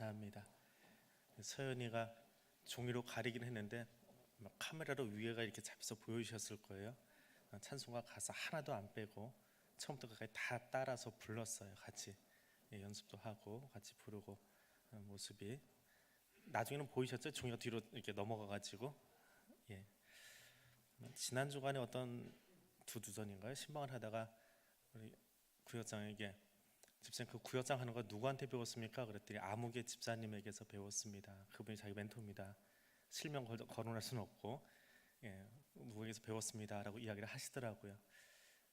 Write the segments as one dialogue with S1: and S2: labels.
S1: 감사합니다. 서연이가 종이로 가리긴 했는데 막 카메라로 위에가 이렇게 잡혀서 보여주셨을 거예요. 어, 찬송가 가사 하나도 안 빼고 처음부터 끝까지 다 따라서 불렀어요. 같이 예, 연습도 하고 같이 부르고 어, 모습이 나중에는 보이셨죠? 종이가 뒤로 이렇게 넘어가가지고 예. 지난 주간에 어떤 두두전인가요? 신방을 하다가 우리 구역장에게 집사님 그 구역장 하는 거 누구한테 배웠습니까? 그랬더니 아무개 집사님에게서 배웠습니다. 그분이 자기 멘토입니다. 실명 걸- 거론할 수는 없고 예, 누구에게서 배웠습니다라고 이야기를 하시더라고요.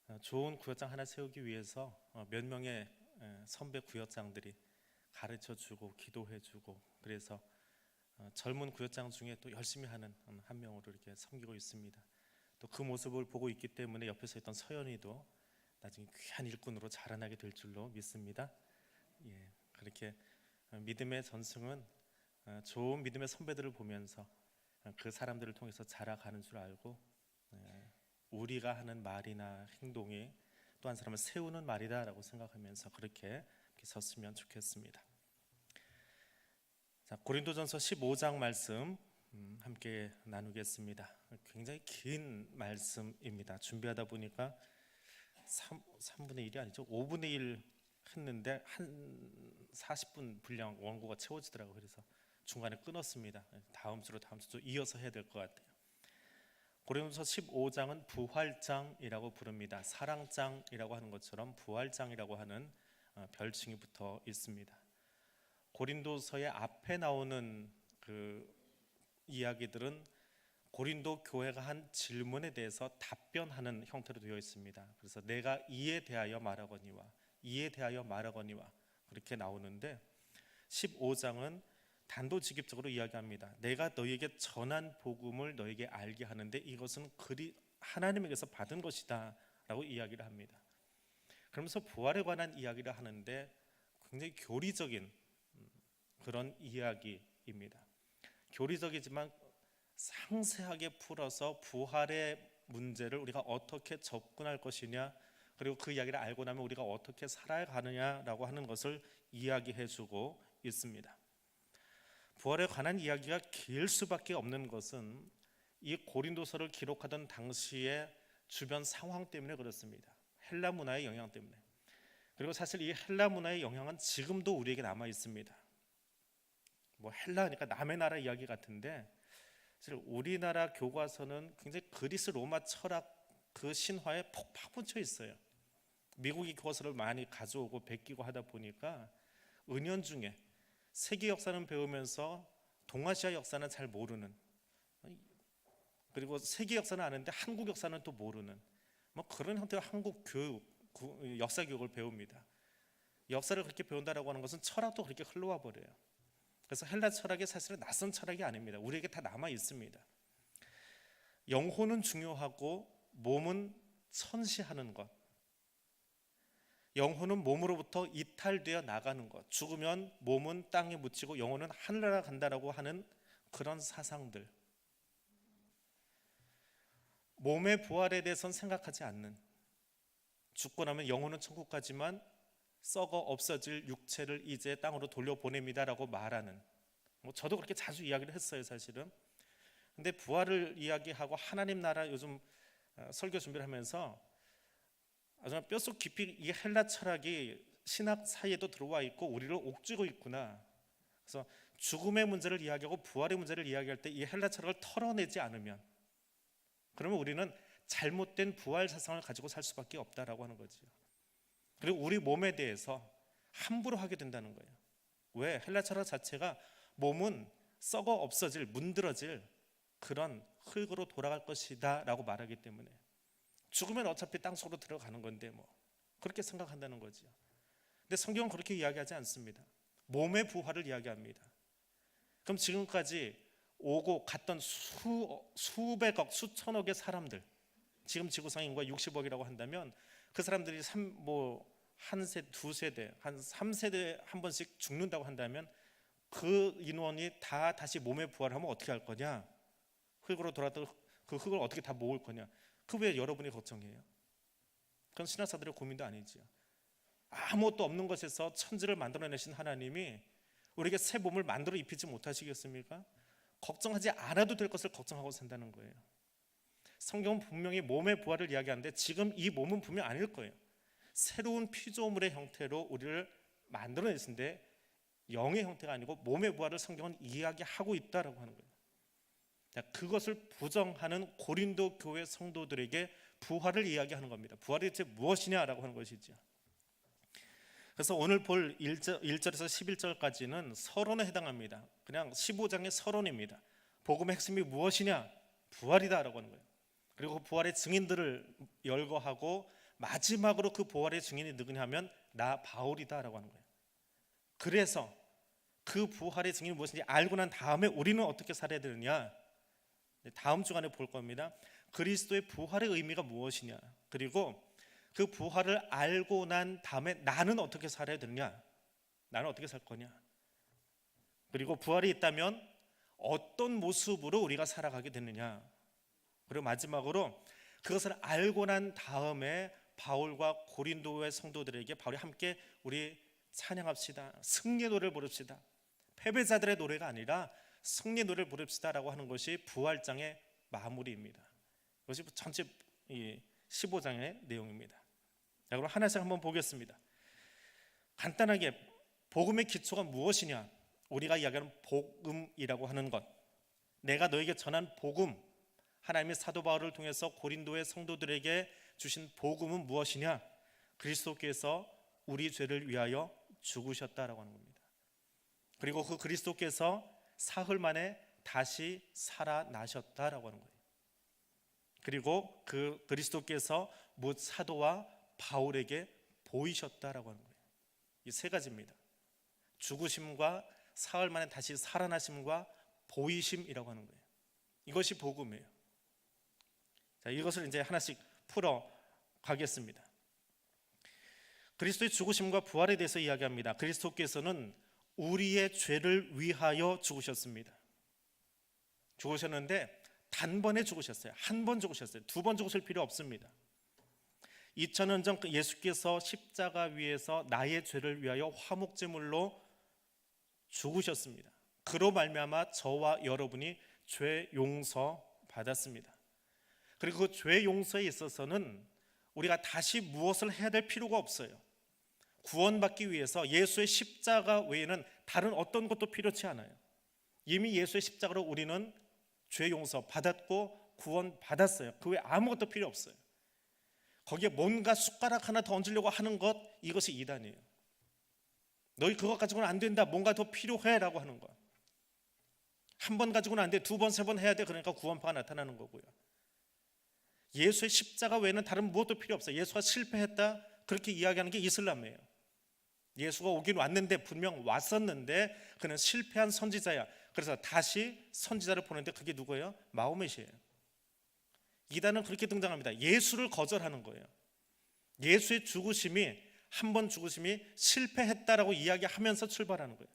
S1: 어, 좋은 구역장 하나 세우기 위해서 어, 몇 명의 예, 선배 구역장들이 가르쳐 주고 기도해 주고 그래서 어, 젊은 구역장 중에 또 열심히 하는 음, 한 명으로 이렇게 섬기고 있습니다. 또 그 모습을 보고 있기 때문에 옆에서 있던 서연이도 나중에 귀한 일꾼으로 자라나게 될 줄로 믿습니다. 예, 그렇게 어, 믿음의 전승은 어, 좋은 믿음의 선배들을 보면서 어, 그 사람들을 통해서 자라가는 줄 알고 예, 우리가 하는 말이나 행동이 또 한 사람을 세우는 말이다라고 생각하면서 그렇게 섰으면 좋겠습니다. 자, 고린도전서 15장 말씀 음, 함께 나누겠습니다. 굉장히 긴 말씀입니다. 준비하다 보니까 3, 3분의 1이 아니죠. 5분의 1 했는데 한 40분 분량 원고가 채워지더라고요. 그래서 중간에 끊었습니다. 다음 주로 다음 주로 이어서 해야 될 것 같아요. 고린도서 15장은 부활장이라고 부릅니다. 사랑장이라고 하는 것처럼 부활장이라고 하는 어, 별칭이 붙어 있습니다. 고린도서의 앞에 나오는 그 이야기들은 고린도 교회가 한 질문에 대해서 답변하는 형태로 되어 있습니다. 그래서 내가 이에 대하여 말하거니와 이에 대하여 말하거니와 그렇게 나오는데 15장은 단도직입적으로 이야기합니다. 내가 너에게 전한 복음을 너에게 알게 하는데 이것은 그리 하나님에게서 받은 것이다라고 이야기를 합니다. 그러면서 부활에 관한 이야기를 하는데 굉장히 교리적인 음, 그런 이야기입니다. 교리적이지만 상세하게 풀어서 부활의 문제를 우리가 어떻게 접근할 것이냐 그리고 그 이야기를 알고 나면 우리가 어떻게 살아가느냐라고 하는 것을 이야기해 주고 있습니다. 부활에 관한 이야기가 길 수밖에 없는 것은 이 고린도서를 기록하던 당시의 주변 상황 때문에 그렇습니다. 헬라 문화의 영향 때문에. 그리고 사실 이 헬라 문화의 영향은 지금도 우리에게 남아 있습니다. 뭐 헬라니까 남의 나라 이야기 같은데 사실 우리나라 교과서는 굉장히 그리스 로마 철학 그 신화에 폭 파묻혀 있어요. 미국이 교과서를 많이 가져오고 베끼고 하다 보니까 은연중에 세계 역사는 배우면서 동아시아 역사는 잘 모르는 그리고 세계 역사는 아는데 한국 역사는 또 모르는 뭐 그런 형태의 한국 교육 구- 역사 교육을 배웁니다. 역사를 그렇게 배운다라고 하는 것은 철학도 그렇게 흘러와 버려요. 그래서 헬라 철학이 사실은 낯선 철학이 아닙니다. 우리에게 다 남아 있습니다. 영혼은 중요하고 몸은 천시하는 것. 영혼은 몸으로부터 이탈되어 나가는 것. 죽으면 몸은 땅에 묻히고 영혼은 하늘나라 간다라고 하는 그런 사상들. 몸의 부활에 대해서는 생각하지 않는 죽고 나면 영혼은 천국 가지만 썩어 없어질 육체를 이제 땅으로 돌려보냅니다라고 말하는 뭐 저도 그렇게 자주 이야기를 했어요 사실은 근데 부활을 이야기하고 하나님 나라 요즘 어, 설교 준비를 하면서 아주 뼛속 깊이 이 헬라 철학이 신학 사이에도 들어와 있고 우리를 옥죄고 있구나 그래서 죽음의 문제를 이야기하고 부활의 문제를 이야기할 때 이 헬라 철학을 털어내지 않으면 그러면 우리는 잘못된 부활 사상을 가지고 살 수밖에 없다라고 하는 거죠. 그리고 우리 몸에 대해서 함부로 하게 된다는 거예요. 왜? 헬라 철학 자체가 몸은 썩어 없어질, 문드러질 그런 흙으로 돌아갈 것이다 라고 말하기 때문에 죽으면 어차피 땅 속으로 들어가는 건데 뭐 그렇게 생각한다는 거죠. 근데 성경은 그렇게 이야기하지 않습니다. 몸의 부활을 이야기합니다. 그럼 지금까지 오고 갔던 수 수백억, 수천억의 사람들 지금 지구상 인구가 60억이라고 한다면 그 사람들이 뭐한 세, 두 세대, 한 3세대 한 번씩 죽는다고 한다면 그 인원이 다 다시 몸에 부활하면 어떻게 할 거냐? 흙으로 돌아도 그 흙을 어떻게 다 모을 거냐? 그 왜 여러분이 걱정해요? 그건 신학사들의 고민도 아니지요. 아무것도 없는 것에서 천지를 만들어내신 하나님이 우리에게 새 몸을 만들어 입히지 못하시겠습니까? 걱정하지 않아도 될 것을 걱정하고 산다는 거예요. 성경은 분명히 몸의 부활을 이야기하는데 지금 이 몸은 분명 아닐 거예요. 새로운 피조물의 형태로 우리를 만들어냈는데 영의 형태가 아니고 몸의 부활을 성경은 이야기하고 있다라고 하는 거예요. 자, 그것을 부정하는 고린도 교회 성도들에게 부활을 이야기하는 겁니다. 부활이 대체 무엇이냐라고 하는 것이죠. 그래서 오늘 볼 1절, 1절에서 11절까지는 서론에 해당합니다. 그냥 15장의 서론입니다. 복음의 핵심이 무엇이냐? 부활이다라고 하는 거예요. 그리고 부활의 증인들을 열거하고 마지막으로 그 부활의 증인이 누구냐 하면 나 바울이다라고 하는 거예요. 그래서 그 부활의 증인이 무엇인지 알고 난 다음에 우리는 어떻게 살아야 되느냐? 네, 다음 주간에 볼 겁니다. 그리스도의 부활의 의미가 무엇이냐? 그리고 그 부활을 알고 난 다음에 나는 어떻게 살아야 되느냐? 나는 어떻게 살 거냐? 그리고 부활이 있다면 어떤 모습으로 우리가 살아가게 되느냐? 그리고 마지막으로 그것을 알고 난 다음에 바울과 고린도의 성도들에게 바울이 함께 우리 찬양합시다. 승리의 노래를 부릅시다. 패배자들의 노래가 아니라 승리 노래를 부릅시다라고 하는 것이 부활장의 마무리입니다. 이것이 전체 15장의 내용입니다. 자, 그럼 하나씩 한번 보겠습니다. 간단하게 복음의 기초가 무엇이냐? 우리가 이야기하는 복음이라고 하는 것. 내가 너에게 전한 복음, 하나님의 사도 바울을 통해서 고린도의 성도들에게 주신 복음은 무엇이냐? 그리스도께서 우리 죄를 위하여 죽으셨다라고 하는 겁니다. 그리고 그 그리스도께서 사흘 만에 다시 살아나셨다라고 하는 거예요. 그리고 그 그리스도께서 못 사도와 바울에게 보이셨다라고 하는 거예요. 이 세 가지입니다. 죽으심과 사흘 만에 다시 살아나심과 보이심이라고 하는 거예요. 이것이 복음이에요. 자, 이것을 이제 하나씩 풀어 가겠습니다. 그리스도의 죽으심과 부활에 대해서 이야기합니다. 그리스도께서는 우리의 죄를 위하여 죽으셨습니다. 죽으셨는데 단번에 죽으셨어요. 한 번 죽으셨어요. 두 번 죽으실 필요 없습니다. 2000년 전 예수께서 십자가 위에서 나의 죄를 위하여 화목제물로 죽으셨습니다. 그로 말미암아 저와 여러분이 죄 용서 받았습니다. 그리고 그 죄 용서에 있어서는 우리가 다시 무엇을 해야 될 필요가 없어요. 구원받기 위해서 예수의 십자가 외에는 다른 어떤 것도 필요치 않아요. 이미 예수의 십자가로 우리는 죄 용서 받았고 구원 받았어요. 그 외에 아무것도 필요 없어요. 거기에 뭔가 숟가락 하나 더 얹으려고 하는 것 이것이 이단이에요. 너희 그것 가지고는 안 된다. 뭔가 더 필요해라고 하는 것. 한번 가지고는 안 돼. 두 번, 세 번 해야 돼. 그러니까 구원파가 나타나는 거고요. 예수의 십자가 외에는 다른 무엇도 필요 없어요. 예수가 실패했다. 그렇게 이야기하는 게 이슬람이에요. 예수가 오긴 왔는데 분명 왔었는데 그는 실패한 선지자야. 그래서 다시 선지자를 보내는데 그게 누구예요? 마호멧이에요. 이단은 그렇게 등장합니다. 예수를 거절하는 거예요. 예수의 죽으심이 한 번 죽으심이 실패했다라고 이야기하면서 출발하는 거예요.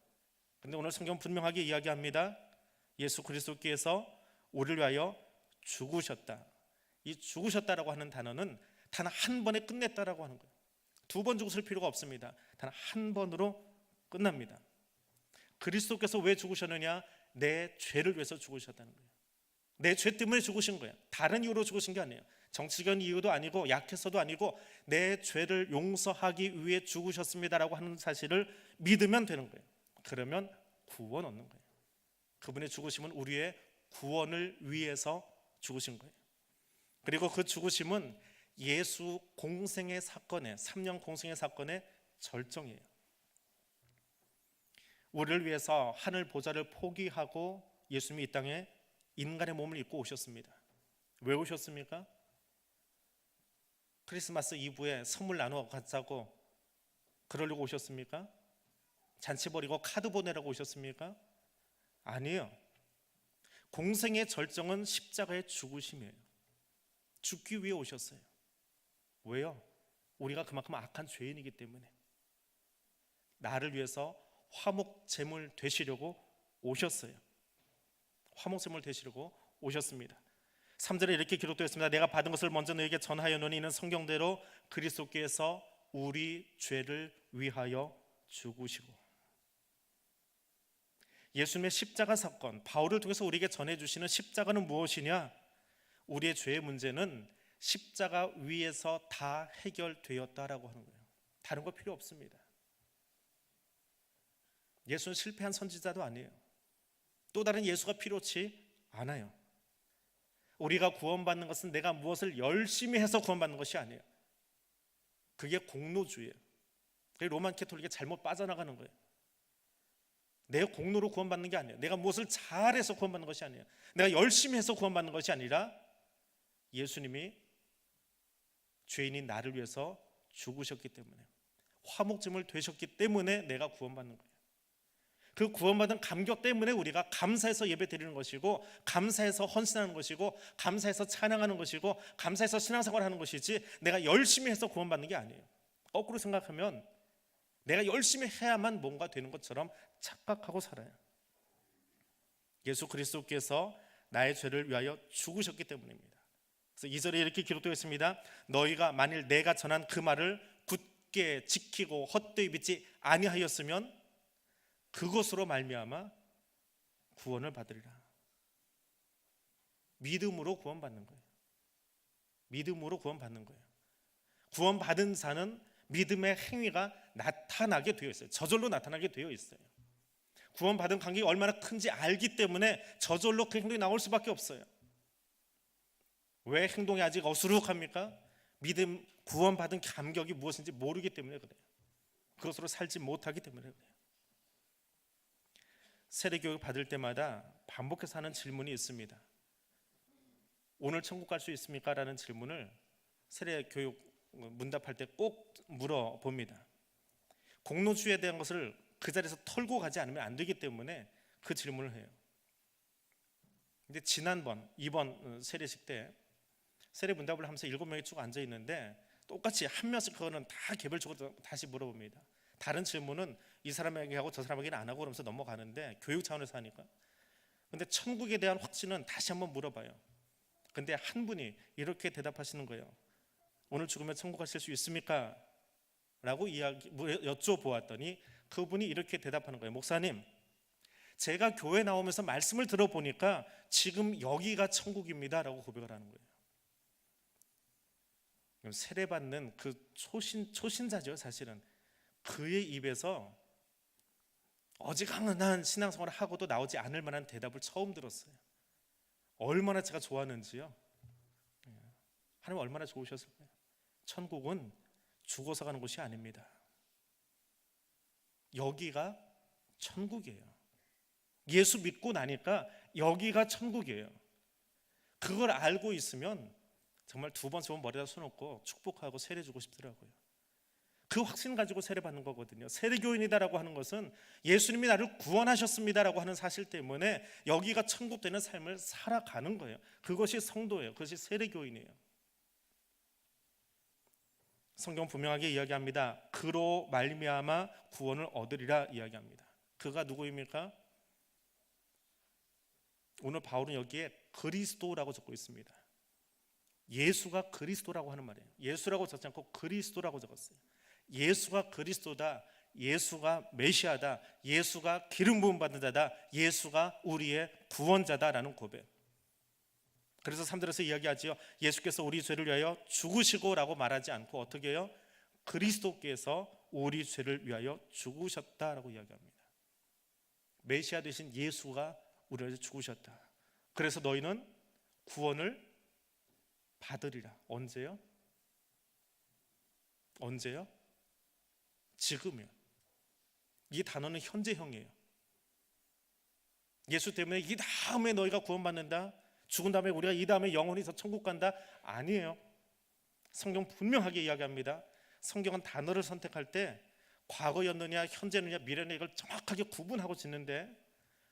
S1: 근데 오늘 성경 분명하게 이야기합니다. 예수 그리스도께서 우리를 위하여 죽으셨다. 이 죽으셨다라고 하는 단어는 단 한 번에 끝냈다라고 하는 거예요. 두 번 죽으실 필요가 없습니다. 단 한 번으로 끝납니다. 그리스도께서 왜 죽으셨느냐? 내 죄를 위해서 죽으셨다는 거예요. 내 죄 때문에 죽으신 거예요. 다른 이유로 죽으신 게 아니에요. 정치적인 이유도 아니고 약해서도 아니고 내 죄를 용서하기 위해 죽으셨습니다라고 하는 사실을 믿으면 되는 거예요. 그러면 구원 얻는 거예요. 그분의 죽으심은 우리의 구원을 위해서 죽으신 거예요. 그리고 그 죽으심은 예수 공생의 사건의 3년 공생의 사건의 절정이에요. 우리를 위해서 하늘 보좌를 포기하고 예수님이 이 땅에 인간의 몸을 입고 오셨습니다. 왜 오셨습니까? 크리스마스 이브에 선물 나누어 갖자고 그러려고 오셨습니까? 잔치 벌이고 카드 보내라고 오셨습니까? 아니에요. 공생의 절정은 십자가의 죽으심이에요. 죽기 위해 오셨어요. 왜요? 우리가 그만큼 악한 죄인이기 때문에 나를 위해서 화목 제물 되시려고 오셨어요. 화목 제물 되시려고 오셨습니다. 3절에 이렇게 기록되어 있습니다. 내가 받은 것을 먼저 너에게 전하여노니 이는 성경대로 그리스도께서 우리 죄를 위하여 죽으시고 예수님의 십자가 사건, 바울을 통해서 우리에게 전해 주시는 십자가는 무엇이냐? 우리의 죄의 문제는 십자가 위에서 다 해결되었다라고 하는 거예요. 다른 거 필요 없습니다. 예수는 실패한 선지자도 아니에요. 또 다른 예수가 필요치 않아요. 우리가 구원받는 것은 내가 무엇을 열심히 해서 구원받는 것이 아니에요. 그게 공로주의예요. 그게 로만 캐톨릭에 잘못 빠져나가는 거예요. 내 공로로 구원받는 게 아니에요. 내가 무엇을 잘해서 구원받는 것이 아니에요. 내가 열심히 해서 구원받는 것이 아니라 예수님이 죄인인 나를 위해서 죽으셨기 때문에 화목제물 되셨기 때문에 내가 구원받는 거예요. 그 구원받은 감격 때문에 우리가 감사해서 예배 드리는 것이고 감사해서 헌신하는 것이고 감사해서 찬양하는 것이고 감사해서 신앙생활 하는 것이지 내가 열심히 해서 구원받는 게 아니에요. 거꾸로 생각하면 내가 열심히 해야만 뭔가 되는 것처럼 착각하고 살아요. 예수 그리스도께서 나의 죄를 위하여 죽으셨기 때문입니다. 그래서 2절에 이렇게 기록되어 있습니다. 너희가 만일 내가 전한 그 말을 굳게 지키고 헛되이 믿지 아니하였으면 그것으로 말미암아 구원을 받으리라. 믿음으로 구원받는 거예요. 믿음으로 구원받는 거예요. 구원받은 자는 믿음의 행위가 나타나게 되어 있어요. 저절로 나타나게 되어 있어요. 구원받은 관계가 얼마나 큰지 알기 때문에 저절로 그 행동이 나올 수밖에 없어요. 왜 행동이 아직 어수룩합니까? 믿음 구원받은 감격이 무엇인지 모르기 때문에 그래요. 그것으로 살지 못하기 때문에 그래요. 세례 교육 받을 때마다 반복해서 하는 질문이 있습니다. 오늘 천국 갈 수 있습니까? 라는 질문을 세례 교육 문답할 때 꼭 물어봅니다. 공로주에 대한 것을 그 자리에서 털고 가지 않으면 안 되기 때문에 그 질문을 해요. 근데 지난번 이번 세례식 때 세례 문답을 하면서 일곱 명이 쭉 앉아 있는데 똑같이 한 명씩 그거는 다 개별적으로 다시 물어봅니다. 다른 질문은 이 사람에게 하고 저 사람에게는 안 하고 그러면서 넘어가는데 교육 차원에서 하니까. 근데 천국에 대한 확신은 다시 한번 물어봐요. 근데 한 분이 이렇게 대답하시는 거예요. 오늘 죽으면 천국 가실 수 있습니까? 라고 이야기 여쭤보았더니 그분이 이렇게 대답하는 거예요. 목사님, 제가 교회 나오면서 말씀을 들어보니까 지금 여기가 천국입니다라고 고백을 하는 거예요. 세례 받는 그 초신 초신자죠, 사실은. 그의 입에서 어지간한 신앙생활을 하고도 나오지 않을 만한 대답을 처음 들었어요. 얼마나 제가 좋았는지요. 예. 하나님 얼마나 좋으셨을까요? 천국은 죽어서 가는 곳이 아닙니다. 여기가 천국이에요. 예수 믿고 나니까 여기가 천국이에요. 그걸 알고 있으면 정말 두 번, 세 번 머리다 손놓고 축복하고 세례 주고 싶더라고요. 그 확신 가지고 세례 받는 거거든요. 세례교인이다라고 하는 것은 예수님이 나를 구원하셨습니다라고 하는 사실 때문에 여기가 천국 되는 삶을 살아가는 거예요. 그것이 성도예요. 그것이 세례교인이에요. 성경 분명하게 이야기합니다. 그로 말미암아 구원을 얻으리라 이야기합니다. 그가 누구입니까? 오늘 바울은 여기에 그리스도라고 적고 있습니다. 예수가 그리스도라고 하는 말이에요. 예수라고 적지 않고 그리스도라고 적었어요. 예수가 그리스도다. 예수가 메시아다. 예수가 기름 부음 받는 자다. 예수가 우리의 구원자다라는 고백. 그래서 3절에서 이야기하지요. 예수께서 우리 죄를 위하여 죽으시고라고 말하지 않고 어떻게 해요? 그리스도께서 우리 죄를 위하여 죽으셨다라고 이야기합니다. 메시아 되신 예수가 우리를 죽으셨다. 그래서 너희는 구원을 받으리라. 언제요? 언제요? 지금이요. 이 단어는 현재형이에요. 예수 때문에 이 다음에 너희가 구원받는다. 죽은 다음에 우리가 이 다음에 영원히 더 천국 간다. 아니에요. 성경 분명하게 이야기합니다. 성경은 단어를 선택할 때 과거였느냐, 현재느냐, 미래냐 이걸 정확하게 구분하고 짓는데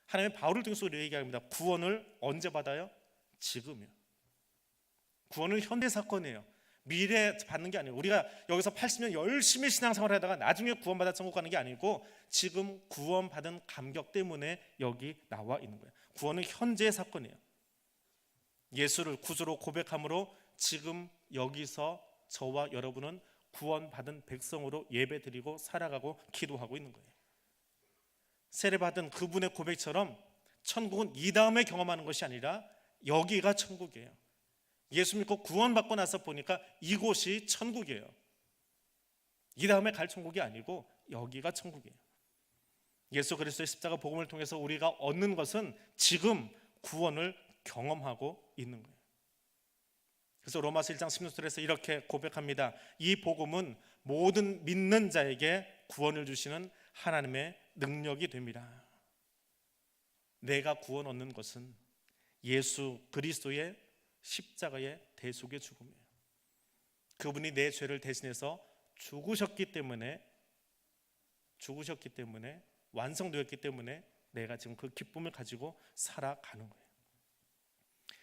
S1: 하나님의 바울을 통해서 얘기합니다. 구원을 언제 받아요? 지금이요. 구원은 현대 사건이에요. 미래 받는 게 아니에요. 우리가 여기서 80년 열심히 신앙생활 하다가 나중에 구원받아 천국 가는 게 아니고 지금 구원받은 감격 때문에 여기 나와 있는 거예요. 구원은 현재의 사건이에요. 예수를 구주로 고백함으로 지금 여기서 저와 여러분은 구원받은 백성으로 예배드리고 살아가고 기도하고 있는 거예요. 세례받은 그분의 고백처럼 천국은 이 다음에 경험하는 것이 아니라 여기가 천국이에요. 예수 믿고 구원받고 나서 보니까 이곳이 천국이에요. 이 다음에 갈 천국이 아니고 여기가 천국이에요. 예수 그리스도의 십자가 복음을 통해서 우리가 얻는 것은 지금 구원을 경험하고 있는 거예요. 그래서 로마서 1장 16절에서 이렇게 고백합니다. 이 복음은 모든 믿는 자에게 구원을 주시는 하나님의 능력이 됩니다. 내가 구원 얻는 것은 예수 그리스도의 십자가의 대속의 죽음이에요. 그분이 내 죄를 대신해서 죽으셨기 때문에 죽으셨기 때문에 완성되었기 때문에 내가 지금 그 기쁨을 가지고 살아가는 거예요.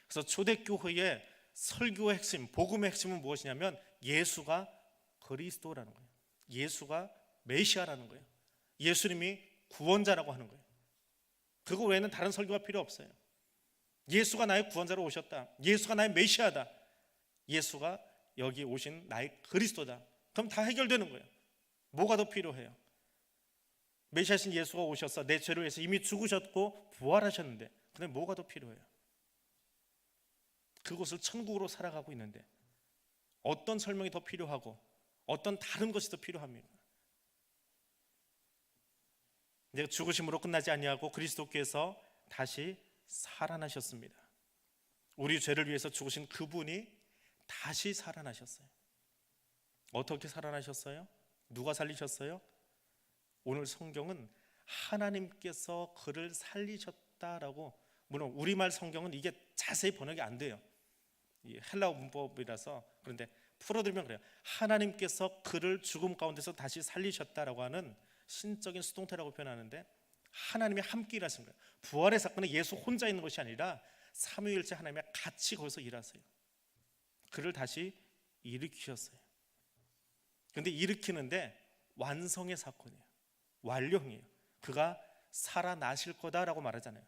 S1: 그래서 초대교회의 설교의 핵심, 복음의 핵심은 무엇이냐면 예수가 그리스도라는 거예요. 예수가 메시아라는 거예요. 예수님이 구원자라고 하는 거예요. 그거 외에는 다른 설교가 필요 없어요. 예수가 나의 구원자로 오셨다. 예수가 나의 메시아다. 예수가 여기 오신 나의 그리스도다. 그럼 다 해결되는 거예요. 뭐가 더 필요해요? 메시아신 예수가 오셔서 내 죄를 위해서 이미 죽으셨고 부활하셨는데 근데 뭐가 더 필요해요? 그곳을 천국으로 살아가고 있는데 어떤 설명이 더 필요하고 어떤 다른 것이 더 필요합니까? 내가 죽으심으로 끝나지 아니하고 그리스도께서 다시 살아나셨습니다. 우리 죄를 위해서 죽으신 그분이 다시 살아나셨어요. 어떻게 살아나셨어요? 누가 살리셨어요? 오늘 성경은 하나님께서 그를 살리셨다라고 물론 우리말 성경은 이게 자세히 번역이 안 돼요. 이 헬라어 문법이라서 그런데 풀어들면 그래요. 하나님께서 그를 죽음 가운데서 다시 살리셨다라고 하는 신적인 수동태라고 표현하는데 하나님이 함께 일하신 거예요. 부활의 사건은 예수 혼자 있는 것이 아니라 삼위일체 하나님이 같이 거기서 일하세요. 그를 다시 일으키셨어요. 근데 일으키는데 완성의 사건이에요. 완료형이에요. 그가 살아나실 거다라고 말하잖아요.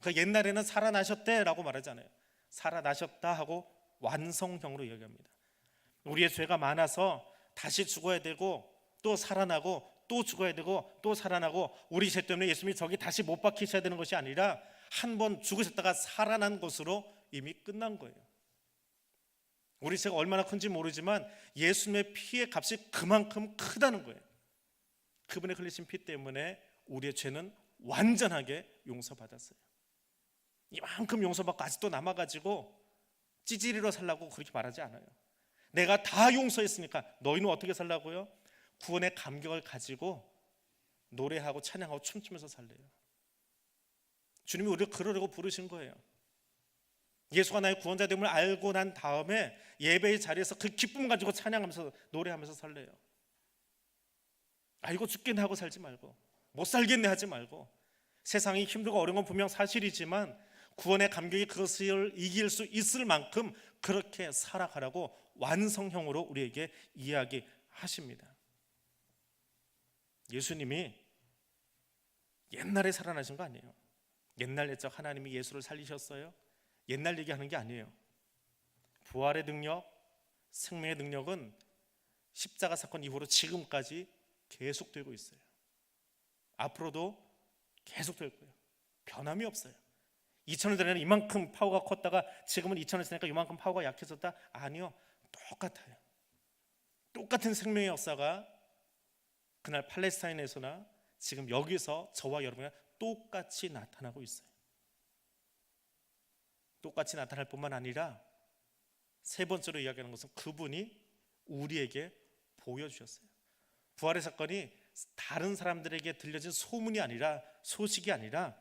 S1: 그 옛날에는 살아나셨대라고 말하잖아요. 살아나셨다 하고 완성형으로 이야기합니다. 우리의 죄가 많아서 다시 죽어야 되고 또 살아나고 또 죽어야 되고 또 살아나고 우리 죄 때문에 예수님이 저기 다시 못 박히셔야 되는 것이 아니라 한 번 죽으셨다가 살아난 것으로 이미 끝난 거예요. 우리 죄가 얼마나 큰지 모르지만 예수님의 피의 값이 그만큼 크다는 거예요. 그분의 흘리신 피 때문에 우리의 죄는 완전하게 용서받았어요. 이만큼 용서받고 아직도 남아가지고 찌질이로 살라고 그렇게 말하지 않아요. 내가 다 용서했으니까 너희는 어떻게 살라고요? 구원의 감격을 가지고 노래하고 찬양하고 춤추면서 살래요. 주님이 우리를 그러려고 부르신 거예요. 예수가 나의 구원자 됨을 알고 난 다음에 예배의 자리에서 그 기쁨 가지고 찬양하면서 노래하면서 살래요. 아이고 죽겠네 하고 살지 말고 못 살겠네 하지 말고 세상이 힘들고 어려운 건 분명 사실이지만 구원의 감격이 그것을 이길 수 있을 만큼 그렇게 살아가라고 완성형으로 우리에게 이야기하십니다. 예수님이 옛날에 살아나신 거 아니에요. 옛날 옛적 하나님이 예수를 살리셨어요. 옛날 얘기하는 게 아니에요. 부활의 능력, 생명의 능력은 십자가 사건 이후로 지금까지 계속되고 있어요. 앞으로도 계속될 거예요. 변함이 없어요. 2000년 전에는 이만큼 파워가 컸다가 지금은 2000년 지나니까 이만큼 파워가 약해졌다? 아니요. 똑같아요. 똑같은 생명의 역사가 그날 팔레스타인에서나 지금 여기서 저와 여러분이 똑같이 나타나고 있어요. 똑같이 나타날 뿐만 아니라 세 번째로 이야기하는 것은 그분이 우리에게 보여주셨어요. 부활의 사건이 다른 사람들에게 들려진 소문이 아니라 소식이 아니라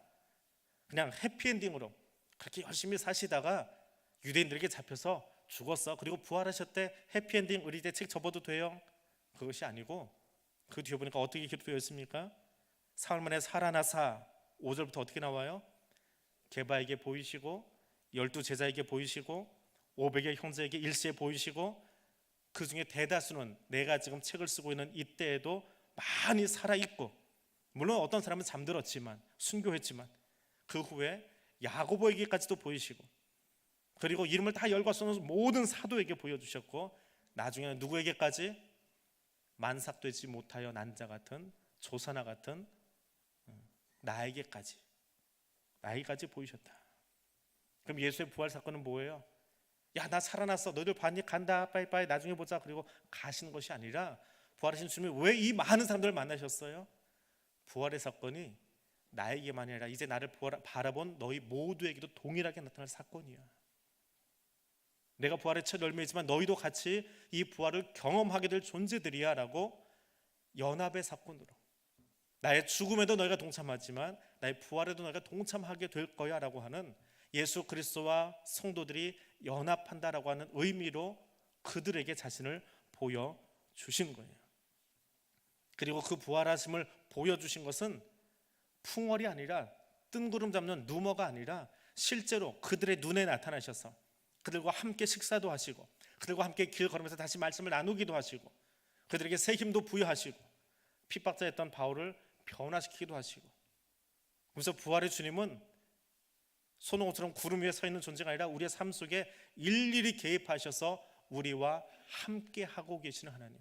S1: 그냥 해피엔딩으로 그렇게 열심히 사시다가 유대인들에게 잡혀서 죽었어. 그리고 부활하셨대. 해피엔딩 우리 이제 책 접어도 돼요. 그것이 아니고 그 뒤에 보니까 어떻게 기록되어 있습니까? 사흘 만에 살아나사 5절부터 어떻게 나와요? 개바에게 보이시고 열두 제자에게 보이시고 500의 형제에게 일시에 보이시고 그 중에 대다수는 내가 지금 책을 쓰고 있는 이때에도 많이 살아 있고 물론 어떤 사람은 잠들었지만 순교했지만 그 후에 야고보에게까지도 보이시고 그리고 이름을 다 열과 써놓은 모든 사도에게 보여주셨고 나중에는 누구에게까지 만삭되지 못하여 난자 같은 조사나 같은 음, 나에게까지 나에게까지 보이셨다. 그럼 예수의 부활 사건은 뭐예요? 야 나 살아났어 너희들 봤니 간다 빠이빠이 나중에 보자 그리고 가시는 것이 아니라 부활하신 주님이 왜 이 많은 사람들을 만나셨어요? 부활의 사건이 나에게만 아니라 이제 나를 부활- 바라본 너희 모두에게도 동일하게 나타날 사건이야. 내가 부활의 첫 열매이지만 너희도 같이 이 부활을 경험하게 될 존재들이야라고 연합의 사건으로 나의 죽음에도 너희가 동참하지만 나의 부활에도 너희가 동참하게 될 거야라고 하는 예수 그리스도와 성도들이 연합한다라고 하는 의미로 그들에게 자신을 보여 주신 거예요. 그리고 그 부활하심을 보여 주신 것은 풍월이 아니라 뜬구름 잡는 누머가 아니라 실제로 그들의 눈에 나타나셔서 그들과 함께 식사도 하시고 그들과 함께 길 걸으면서 다시 말씀을 나누기도 하시고 그들에게 새 힘도 부여하시고 핍박자였던 바울을 변화시키기도 하시고 그래서 부활의 주님은 손오공처럼 구름 위에 서 있는 존재가 아니라 우리의 삶 속에 일일이 개입하셔서 우리와 함께 하고 계시는 하나님.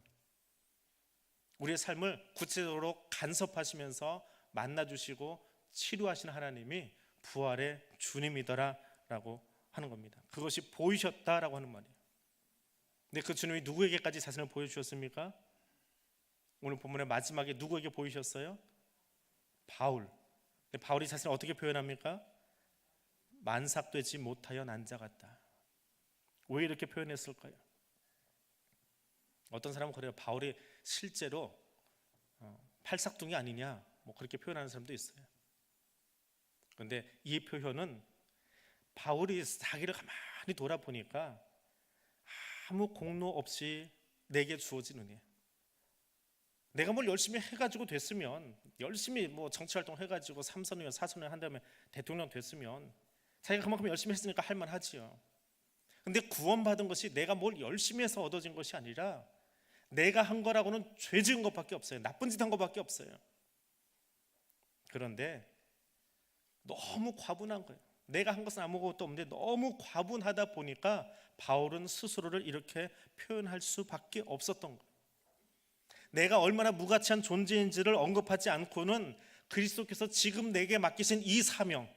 S1: 우리의 삶을 구체적으로 간섭하시면서 만나주시고 치료하시는 하나님이 부활의 주님이더라라고 하는 겁니다. 그것이 보이셨다라고 하는 말이에요. 근데 그 주님이 누구에게까지 자신을 보여주셨습니까? 오늘 본문의 마지막에 누구에게 보이셨어요? 바울. 근데 바울이 자신을 어떻게 표현합니까? 만삭되지 못하여 난자 같다. 왜 이렇게 표현했을까요? 어떤 사람은 그래요. 바울이 실제로 어, 팔삭둥이 아니냐, 뭐 그렇게 표현하는 사람도 있어요. 그런데 이 표현은 바울이 자기를 가만히 돌아보니까 아무 공로 없이 내게 은혜. 내가 뭘 열심히 해가지고 됐으면 열심히 뭐 정치 활동 해가지고 삼선이나 사선을 한 다음에 대통령 됐으면 자기가 그만큼 열심히 했으니까 할만하지요. 근데 구원받은 것이 내가 뭘 열심히 해서 얻어진 것이 아니라 내가 한 거라고는 죄 지은 것밖에 없어요. 나쁜 짓 한 것밖에 없어요. 그런데 너무 과분한 거예요. 내가 한 것은 아무것도 없는데 너무 과분하다 보니까 바울은 스스로를 이렇게 표현할 수밖에 없었던 거예요. 내가 얼마나 무가치한 존재인지를 언급하지 않고는 그리스도께서 지금 내게 맡기신 이 사명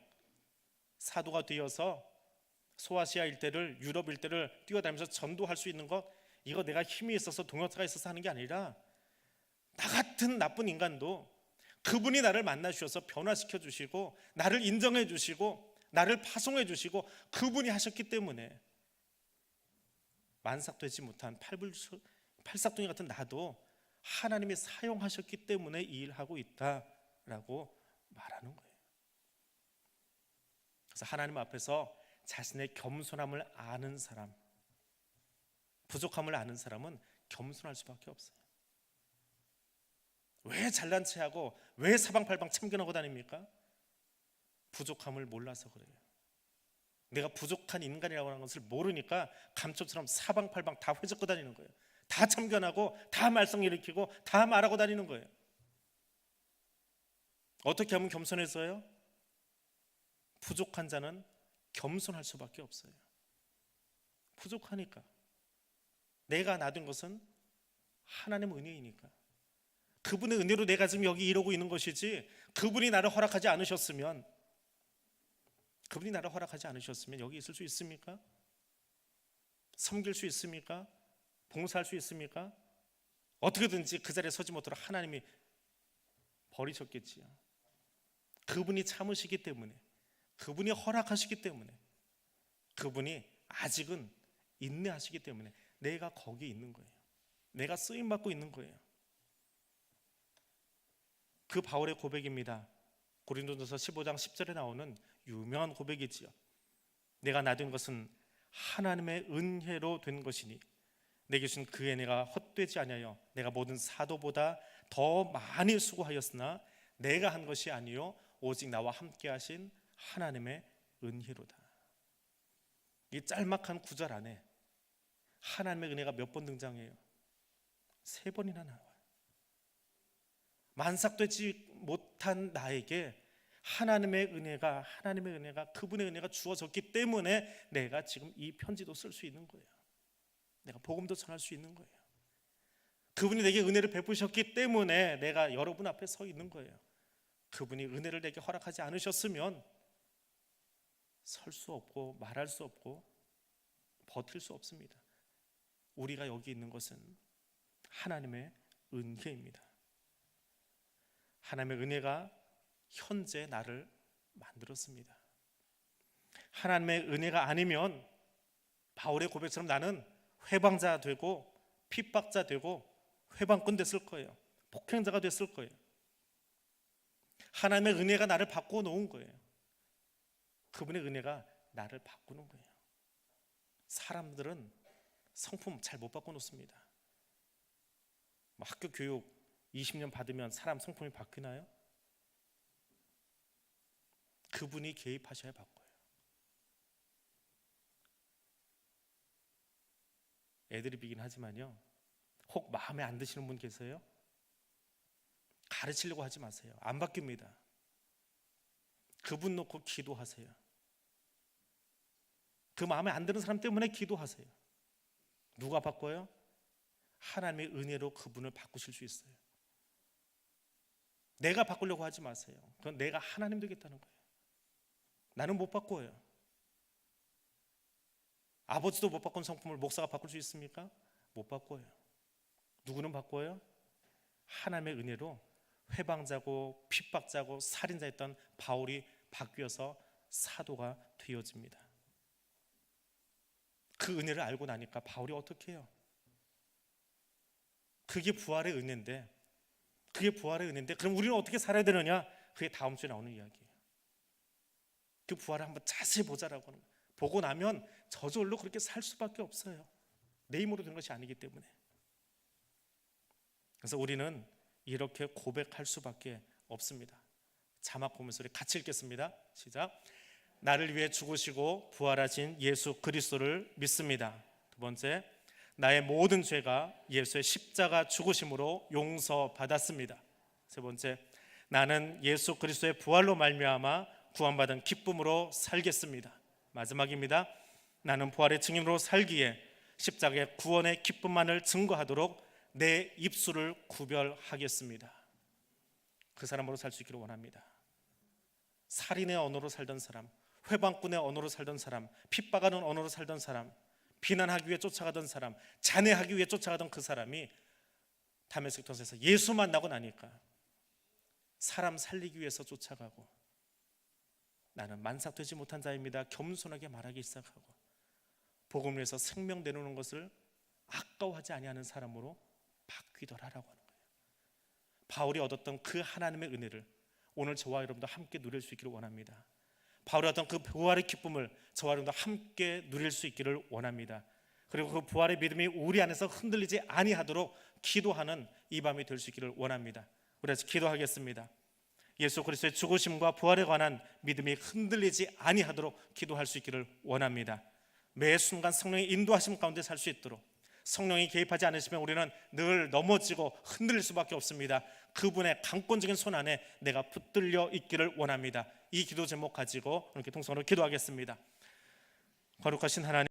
S1: 사도가 되어서 소아시아 일대를 유럽 일대를 뛰어다니면서 전도할 수 있는 것 이거 내가 힘이 있어서 동역자가 있어서 하는 게 아니라 나 같은 나쁜 인간도 그분이 나를 만나 주셔서 변화시켜 주시고 나를 인정해 주시고 나를 파송해 주시고 그분이 하셨기 때문에 만삭되지 못한 팔불 팔삭둥이 같은 나도 하나님이 사용하셨기 때문에 이 일을 하고 있다라고 말하는 거예요. 그래서 하나님 앞에서 자신의 겸손함을 아는 사람, 부족함을 아는 사람은 겸손할 수밖에 없어요. 왜 잘난 체하고 왜 사방팔방 참견하고 다닙니까? 부족함을 몰라서 그래요. 내가 부족한 인간이라고 하는 것을 모르니까 감초처럼 사방팔방 다 회적고 다니는 거예요. 다 참견하고 다 말썽 일으키고 다 말하고 다니는 거예요. 어떻게 하면 겸손해서요? 부족한 자는 겸손할 수밖에 없어요. 부족하니까. 내가 놔둔 것은 하나님 은혜이니까. 그분의 은혜로 내가 지금 여기 이러고 있는 것이지 그분이 나를 허락하지 않으셨으면 그분이 나를 허락하지 않으셨으면 여기 있을 수 있습니까? 섬길 수 있습니까? 봉사할 수 있습니까? 어떻게든지 그 자리에 서지 못하도록 하나님이 버리셨겠지요. 그분이 참으시기 때문에 그분이 허락하시기 때문에 그분이 아직은 인내하시기 때문에 내가 거기 있는 거예요. 내가 쓰임 받고 있는 거예요. 그 바울의 고백입니다. 고린도전서 15장 10절에 나오는 유명한 고백이지요. 내가 놔둔 것은 하나님의 은혜로 된 것이니 내게 주신 그 은혜가 헛되지 아니하여 내가 모든 사도보다 더 많이 수고하였으나 내가 한 것이 아니요 오직 나와 함께 하신 하나님의 은혜로다. 이 짤막한 구절 안에 하나님의 은혜가 몇 번 등장해요? 세 번이나 나와요. 만삭되지 못한 나에게 하나님의 은혜가 하나님의 은혜가 그분의 은혜가 주어졌기 때문에 내가 지금 이 편지도 쓸 수 있는 거예요. 내가 복음도 전할 수 있는 거예요. 그분이 내게 은혜를 베푸셨기 때문에 내가 여러분 앞에 서 있는 거예요. 그분이 은혜를 내게 허락하지 않으셨으면 설 수 없고 말할 수 없고 버틸 수 없습니다. 우리가 여기 있는 것은 하나님의 은혜입니다. 하나님의 은혜가 현재 나를 만들었습니다. 하나님의 은혜가 아니면 바울의 고백처럼 나는 회방자 되고 핍박자 되고 회방꾼 됐을 거예요. 폭행자가 됐을 거예요. 하나님의 은혜가 나를 바꾸어 놓은 거예요. 그분의 은혜가 나를 바꾸는 거예요. 사람들은 성품 잘 못 바꿔 놓습니다. 뭐 학교 교육 20년 받으면 사람 성품이 바뀌나요? 그분이 개입하셔야 바꿔요. 애드립이긴 하지만요. 혹 마음에 안 드시는 분 계세요? 가르치려고 하지 마세요. 안 바뀝니다. 그분 놓고 기도하세요. 그 마음에 안 드는 사람 때문에 기도하세요. 누가 바꿔요? 하나님의 은혜로 그분을 바꾸실 수 있어요. 내가 바꾸려고 하지 마세요. 그건 내가 하나님 되겠다는 거예요. 나는 못 바꿔요. 아버지도 못 바꾼 성품을 목사가 바꿀 수 있습니까? 못 바꿔요. 누구는 바꿔요? 하나님의 은혜로 회방자고 핍박자고 살인자였던 바울이 바뀌어서 사도가 되어집니다. 그 은혜를 알고 나니까 바울이 어떻게 해요? 그게 부활의 은혜인데 그게 부활의 은혜인데 그럼 우리는 어떻게 살아야 되느냐? 그게 다음 주에 나오는 이야기예요. 그 부활을 한번 자세히 보자라고 하는 거예요. 보고 나면 저절로 그렇게 살 수밖에 없어요. 내 힘으로 된 것이 아니기 때문에. 그래서 우리는 이렇게 고백할 수밖에 없습니다. 자막 보면서 우리 같이 읽겠습니다. 시작. 나를 위해 죽으시고 부활하신 예수 그리스도를 믿습니다. 두 번째, 나의 모든 죄가 예수의 십자가 죽으심으로 용서받았습니다. 세 번째, 나는 예수 그리스도의 부활로 말미암아 구원받은 기쁨으로 살겠습니다. 마지막입니다. 나는 부활의 증인으로 살기에 십자가의 구원의 기쁨만을 증거하도록 내 입술을 구별하겠습니다. 그 사람으로 살 수 있기를 원합니다. 살인의 언어로 살던 사람, 회방꾼의 언어로 살던 사람, 핍박하는 언어로 살던 사람, 비난하기 위해 쫓아가던 사람, 잔해하기 위해 쫓아가던 그 사람이 다메섹 터에서 예수 만나고 나니까 사람 살리기 위해서 쫓아가고 나는 만삭되지 못한 자입니다. 겸손하게 말하기 시작하고 복음을 위해서 생명 내놓는 것을 아까워하지 아니하는 사람으로 바뀌더라라고 하는 거예요. 바울이 얻었던 그 하나님의 은혜를 오늘 저와 여러분도 함께 누릴 수 있기를 원합니다. 바울이 얻던 그 부활의 기쁨을 저와 여러분도 함께 누릴 수 있기를 원합니다. 그리고 그 부활의 믿음이 우리 안에서 흔들리지 아니하도록 기도하는 이 밤이 될 수 있기를 원합니다. 그래서 기도하겠습니다. 예수 그리스도의 죽으심과 부활에 관한 믿음이 흔들리지 아니하도록 기도할 수 있기를 원합니다. 매 순간 성령의 인도하심 가운데 살 수 있도록 성령이 개입하지 않으시면 우리는 늘 넘어지고 흔들릴 수밖에 없습니다. 그분의 강권적인 손 안에 내가 붙들려 있기를 원합니다. 이 기도 제목 가지고 이렇게 통성으로 기도하겠습니다. 거룩하신 하나님